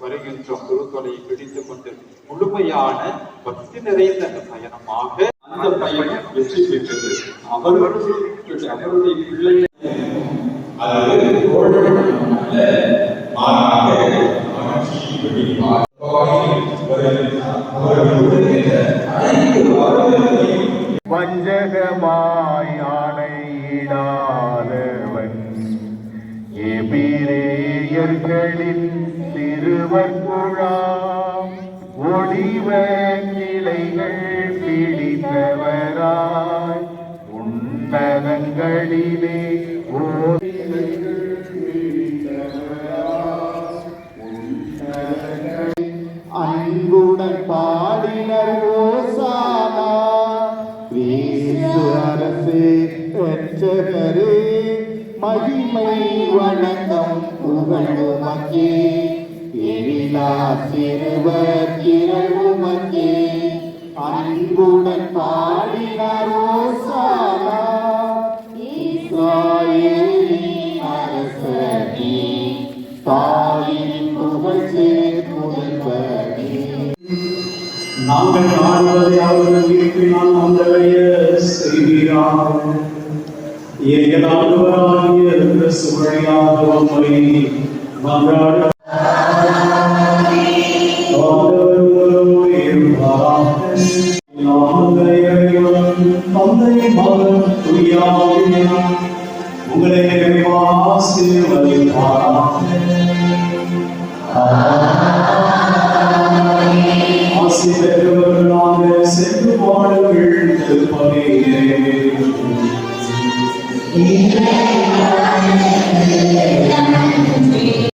வருகின்ற குருக்களை பிடித்துக் கொண்டு முழுமையான பக்தி நிறைந்த அந்த பயணமாக அந்த பயணம் வெற்றி பெற்றது. அவர்களுடைய அவருடைய பிள்ளை வஞ்சகமாய் ஆணையினால் எபிரேயர்களின் திருவற்குழாம் குழாம் ஒளிவ கிளைகள் பிடித்தவராய் உன்னதங்களிலே ஓதிகள் அன்புடன் பாடினர் ஓசானா. அரசே பெற்றவரே மகிமை வணக்கம் புகழுமக்கே எழிலா சிறுவர் இரவுமக்கே அன்புடன் பாடினர் ஓசானா இஸ்ராயேலின் அரசனே தாயின் புகழ் சேர் நாங்கள் நாடுவதை அவர்கள் வீட்டினால் வந்தடைய ஏகனாண்டவராகிய சுமையாதவரை மன்றாட உங்களை ஆசி பெற்றவர்களாக சென்று பாடுங்கள் திருப்பதியே we Amen.